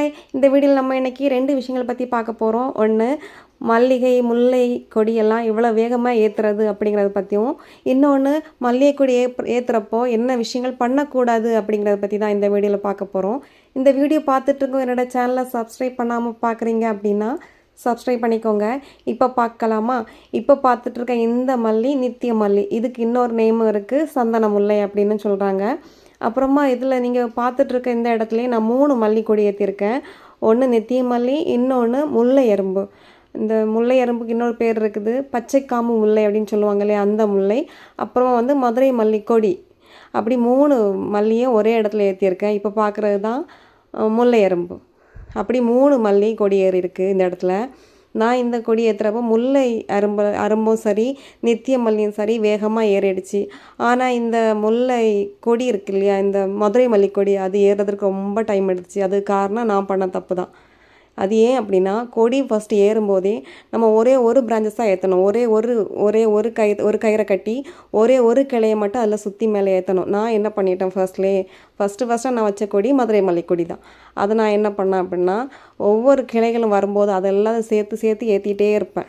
Hi. இந்த வீடியோவில் நம்ம இன்றைக்கி ரெண்டு விஷயங்களை பற்றி பார்க்க போகிறோம் ஒன்று மல்லிகை முல்லை கொடியெல்லாம் இவ்வளோ வேகமாக ஏற்றுறது அப்படிங்கிறத பற்றியும் இன்னொன்று மல்லிகை கொடி ஏ ஏற்றுறப்போ என்ன விஷயங்கள் பண்ணக்கூடாது அப்படிங்கிறத பற்றி தான் இந்த வீடியோவில் பார்க்க போகிறோம் இந்த வீடியோ பார்த்துட்ருக்கோம் என்னோடய என்னோட சேனலை சப்ஸ்கிரைப் பண்ணாமல் பார்க்குறீங்க அப்படின்னா சப்ஸ்கிரைப் பண்ணிக்கோங்க. இப்போ பார்க்கலாமா? இப்போ பார்த்துட்ருக்க இந்த மல்லி நித்திய மல்லி. இதுக்கு இன்னொரு நேமும் இருக்குது சந்தன முல்லை அப்படின்னு சொல்கிறாங்க அப்புறமா இதில் நீங்கள் பார்த்துட்ருக்க இந்த இடத்துலையே நான் மூணு மல்லி கொடி ஏற்றிருக்கேன் ஒன்று நெத்திய மல்லி இன்னொன்று முல்லை எறும்பு இந்த முல்லை எறும்புக்கு இன்னொரு பேர் இருக்குது. பச்சைக்காம்பு முல்லை அப்படின்னு சொல்லுவாங்க இல்லையா அந்த முல்லை. அப்புறமா வந்து மதுரை மல்லி கொடி அப்படி மூணு மல்லியும் ஒரே இடத்துல ஏற்றிருக்கேன் இப்போ பார்க்குறது தான் முல்லை எறும்பு அப்படி மூணு மல்லி கொடி ஏறி இருக்குது இந்த இடத்துல. நான் இந்த கொடி ஏற்றுறப்போ முல்லை அரும்பு அரும்பும் சரி நித்திய மல்லியும் சரி வேகமாக ஏறிடுச்சு. ஆனால் இந்த முல்லை கொடி இருக்கு இல்லையா இந்த மதுரை மல்லி கொடி அது ஏறுறதுக்கு ரொம்ப டைம் எடுத்துச்சு. அது காரணம் நான் பண்ண தப்பு தான் அது ஏன் அப்படின்னா கொடி ஃபஸ்ட்டு ஏறும்போதே நம்ம ஒரே ஒரு பிரான்ச்சஸாக ஏற்றணும் ஒரே ஒரு ஒரே ஒரு கை ஒரு கயிறை கட்டி ஒரே ஒரு கிளையை மட்டும் அதில் சுற்றி மேலே ஏற்றணும் நான் என்ன பண்ணிட்டேன் ஃபர்ஸ்ட்லேயே ஃபஸ்ட்டு ஃபஸ்ட்டாக நான் வச்ச கொடி மதுரை மல்லி கொடி தான். அதை நான் என்ன பண்ணேன் அப்படின்னா ஒவ்வொரு கிளைகளும் வரும்போது அதெல்லாம் சேர்த்து சேர்த்து ஏற்றிட்டே இருப்பேன்.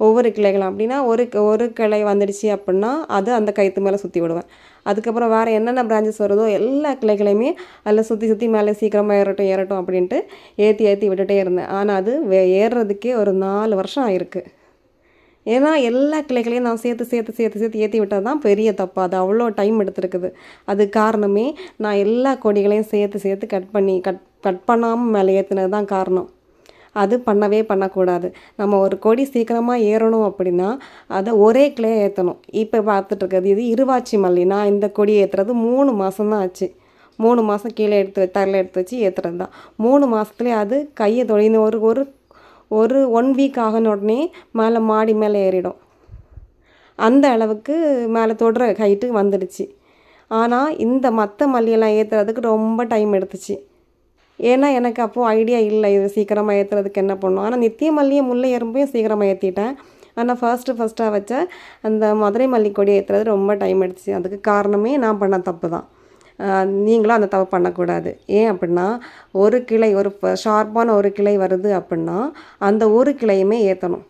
ஒவ்வொரு கிளைகளும். அப்படின்னா ஒரு ஒரு கிளை வந்துடுச்சு அப்படின்னா அது அந்த கயிற்று மேலே சுற்றி விடுவேன். அதுக்கப்புறம் வேறு என்னென்ன பிரான்ச்சஸ் வருதோ எல்லா கிளைகளையுமே அதில் சுற்றி சுற்றி மேலே சீக்கிரமாக ஏறட்டும் ஏறட்டும் அப்படின்ட்டு ஏற்றி ஏற்றி விட்டுட்டே இருந்தேன். ஆனால் அது வே ஏறுறதுக்கே ஒரு நாலு வருஷம் ஆயிருக்கு. ஏன்னா எல்லா கிளைகளையும் நான் சேர்த்து சேர்த்து சேர்த்து சேர்த்து ஏற்றி விட்டது தான் பெரிய தப்பு. அது அவ்வளோ டைம் எடுத்துருக்குது. அது காரணமே நான் எல்லா கொடிகளையும் சேர்த்து சேர்த்து கட் பண்ணி கட் கட் பண்ணாமல் மேலே ஏற்றுனது தான் காரணம். அது பண்ணவே பண்ணக்கூடாது. நம்ம ஒரு கொடி சீக்கிரமாக ஏறணும் அப்படின்னா அதை ஒரே கிளையை ஏற்றணும் இப்போ பார்த்துட்ருக்கிறது இது இருவாச்சி மல்லி. நான் இந்த கொடி ஏற்றுறது மூணு மாதம்தான் ஆச்சு. மூணு மாதம் கீழே எடுத்து வ- தரையில் எடுத்து வச்சு ஏற்றுறது தான். மூணு மாதத்துலேயே அது கையை தொழிந்து ஒரு ஒரு ஒரு ஒன் வீக் ஆகின உடனே மேலே மாடி மேலே ஏறிடும். அந்த அளவுக்கு மேலே தொடுற ஹைட்டு வந்துடுச்சு. ஆனால் இந்த மற்ற மல்லியெல்லாம் ஏற்றுறதுக்கு ரொம்ப டைம் எடுத்துச்சு. ஏன்னா எனக்கு அப்போது ஐடியா இல்லை. இது சீக்கிரமாக ஏற்றுறதுக்கு என்ன பண்ணும்? ஆனால் நித்திய மல்லியும் முல்லை எறும்பையும் சீக்கிரமாக ஏற்றிட்டேன் ஆனால் ஃபர்ஸ்ட்டு ஃபஸ்ட்டாக வச்ச அந்த மதுரை மல்லி கொடியை ஏற்றுறது ரொம்ப டைம் எடுத்துச்சு. அதுக்கு காரணமே நான் பண்ண தப்பு தான். நீங்களும் அந்த தப்பு பண்ணக்கூடாது. ஏன் அப்படின்னா ஒரு கிளை ஒரு ஷார்ப்பான ஒரு கிளை வருது அப்படின்னா அந்த ஒரு கிளையுமே ஏற்றணும்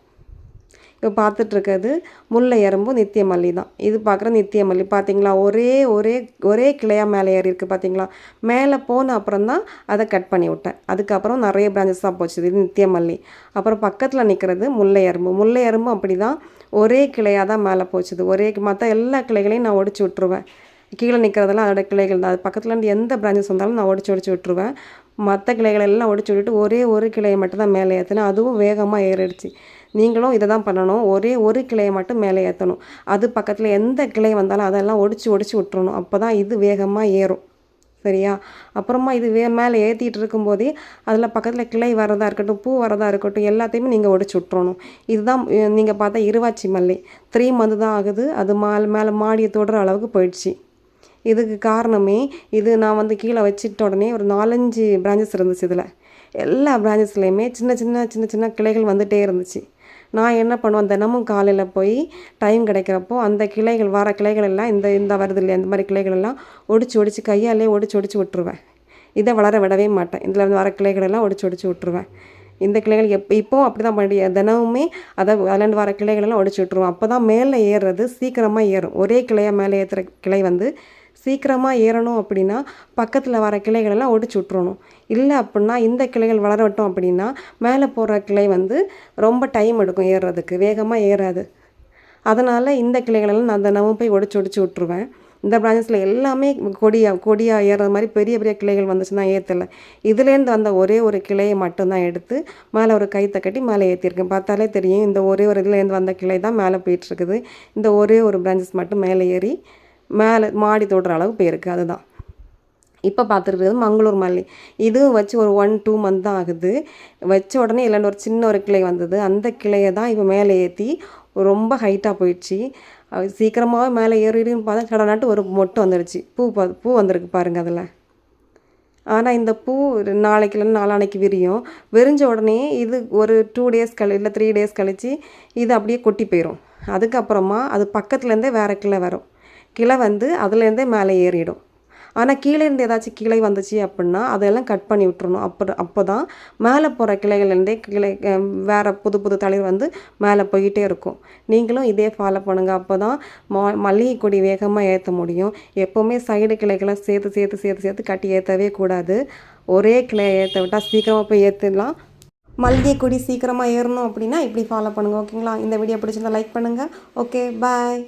இப்போ முல்லை எறும்பு நித்திய மல்லி தான். இது பார்க்குற நித்திய மல்லி பார்த்தீங்களா? ஒரே ஒரே ஒரே கிளையாக மேலே ஏறி இருக்குது பார்த்தீங்களா? மேலே போன அப்புறம் தான் அதை கட் பண்ணி விட்டேன். அதுக்கப்புறம் நிறைய பிரான்ச்சஸ் தான் போச்சு. இது நித்திய மல்லி அப்புறம் பக்கத்தில் நிற்கிறது முல்லை எறும்பு. முல்லை எறும்பு அப்படி தான் ஒரே கிளையாக தான் மேலே போச்சுது. ஒரே மற்ற எல்லா கிளைகளையும் நான் ஒடிச்சு விட்ருவேன் கீழே நிற்கிறதெல்லாம் அதோடய கிளைகள் தான். அது பக்கத்துலேருந்து எந்த பிரான்ச்சஸ் வந்தாலும் நான் ஒடிச்சு ஒடிச்சு விட்ருவேன் மற்ற கிளைகளெல்லாம் ஒடிச்சு விட்டுட்டு ஒரே ஒரு கிளையை மட்டும் தான் மேலே ஏற்றினேன் அதுவும் வேகமாக ஏறிடுச்சு. நீங்களும் இதை தான் பண்ணணும். ஒரே ஒரு கிளையை மட்டும் மேலே ஏற்றணும் அது பக்கத்தில் எந்த கிளை வந்தாலும் அதெல்லாம் ஒடிச்சு ஒடிச்சு விட்டுறணும். அப்போ தான் இது வேகமாக ஏறும். சரியா? அப்புறமா இது வே மேலே ஏற்றிட்டு இருக்கும்போதே அதில் பக்கத்தில் கிளை வரதா இருக்கட்டும் பூ வரதா இருக்கட்டும் எல்லாத்தையுமே நீங்கள் ஒடிச்சு விட்றணும் இதுதான் நீங்கள் பார்த்தா இருவாச்சி மல்லி. த்ரீ மந்த் தான் ஆகுது. அது மேலே மேலே மாடியை தொடுற அளவுக்கு போயிடுச்சு. இதுக்கு காரணமே இது நான் வந்து கீழே வச்சிட்ட உடனே ஒரு நாலஞ்சு பிரான்ச்சஸ் இருந்துச்சு இதில். எல்லா பிரான்ச்சஸ்லேயுமே சின்ன சின்ன சின்ன சின்ன கிளைகள் வந்துகிட்டே இருந்துச்சு. நான் என்ன பண்ணுவேன் தினமும் காலையில் போய் டைம் கிடைக்கிறப்போ அந்த கிளைகள் வர கிளைகள் எல்லாம் இந்த இந்த வருது இல்லையா இந்த மாதிரி கிளைகள் எல்லாம் ஒடிச்சு ஒடிச்சு கையாலே ஒடிச்சு ஒடிச்சு விட்டுருவேன். இதை வளர விடவே மாட்டேன். இதில் வந்து வர கிளைகள் எல்லாம் ஒடிச்சு ஒடிச்சு விட்டுருவேன். இந்த கிளைகள் எப் இப்போவும் அப்படி தான் பண்ணி தினமுமே அதை அதுலேருந்து வர கிளைகள் எல்லாம் ஒடிச்சு விட்டுருவோம் அப்போ தான் மேலே ஏறுறது சீக்கிரமாக ஏறும். ஒரே கிளையாக மேலே ஏற்றுற கிளை வந்து சீக்கிரமாக ஏறணும் அப்படின்னா பக்கத்தில் வர கிளைகளெல்லாம் ஒடிச்சு விட்றணும் இல்லை அப்படின்னா இந்த கிளைகள் வளரட்டும் அப்படின்னா மேலே போகிற கிளை வந்து ரொம்ப டைம் எடுக்கும் ஏறுறதுக்கு. வேகமாக ஏறாது. அதனால் இந்த கிளைகளெல்லாம் நான் தினமும் போய் ஒடிச்சு ஒடிச்சு விட்ருவேன் இந்த பிரான்ச்சஸில் எல்லாமே கொடியாக கொடியாக ஏறுற மாதிரி பெரிய பெரிய கிளைகள் வந்துச்சுன்னா ஏற்றலை இதுலேருந்து வந்த ஒரே ஒரு கிளையை மட்டும்தான் எடுத்து மேலே ஒரு கைத்தை கட்டி மேலே ஏற்றிருக்கேன் பார்த்தாலே தெரியும். இந்த ஒரே ஒரு இதுலேருந்து வந்த கிளை தான் மேலே போயிட்டுருக்குது இந்த ஒரே ஒரு பிரான்ச்சஸ் மட்டும் மேலே ஏறி மேலே மாடி தொடுற அளவு போயிருக்கு அதுதான். இப்போ பார்த்துருக்கிறது மங்களூர் மல்லி. இதுவும் வச்சு ஒரு ஒன் டூ மந்த் தான் ஆகுது. வச்ச உடனே இல்லைன்னு ஒரு சின்ன ஒரு கிளை வந்தது. அந்த கிளையை தான் இப்போ மேலே ஏற்றி ரொம்ப ஹைட்டாக போயிடுச்சு. அது சீக்கிரமாகவே மேலே ஏறிடுன்னு பார்த்தா சடனாட்டு ஒரு மொட்டு வந்துடுச்சு. பூ பூ வந்திருக்கு பாருங்கள் அதில். ஆனால் இந்த பூ நாளைக்கு இல்லைன்னா நாளானைக்கு விரியும். விரிஞ்ச உடனே இது ஒரு டூ டேஸ் கழி இல்லை த்ரீ டேஸ் கழித்து இது அப்படியே கொட்டி போயிடும் அதுக்கப்புறமா அது பக்கத்துலேருந்தே வேறு கிளை வரும். கிளை வந்து அதுலேருந்தே மேலே ஏறிடும். ஆனால் கீழேருந்து ஏதாச்சும் கிளை வந்துச்சு அப்படின்னா அதெல்லாம் கட் பண்ணி விட்டுறணும். அப்போ அப்போ தான் மேலே போகிற கிளைகள்லேருந்தே கிளை வேறு புது புது தளிர் வந்து மேலே போய்கிட்டே இருக்கும். நீங்களும் இதே ஃபாலோ பண்ணுங்கள் அப்போ தான் மா மல்லிகை கொடி வேகமாக ஏற்ற முடியும். எப்போவுமே சைடு கிளைகளை சேர்த்து சேர்த்து சேர்த்து சேர்த்து கட்டி ஏற்றவே கூடாது. ஒரே கிளையை ஏற்ற விட்டால் சீக்கிரமாக போய் ஏற்றிடலாம் மல்லிகை கொடி சீக்கிரமாக ஏறணும் அப்படின்னா இப்படி ஃபாலோ பண்ணுங்கள் ஓகேங்களா? இந்த வீடியோ பிடிச்சிருந்தா லைக் பண்ணுங்கள் ஓகே பாய்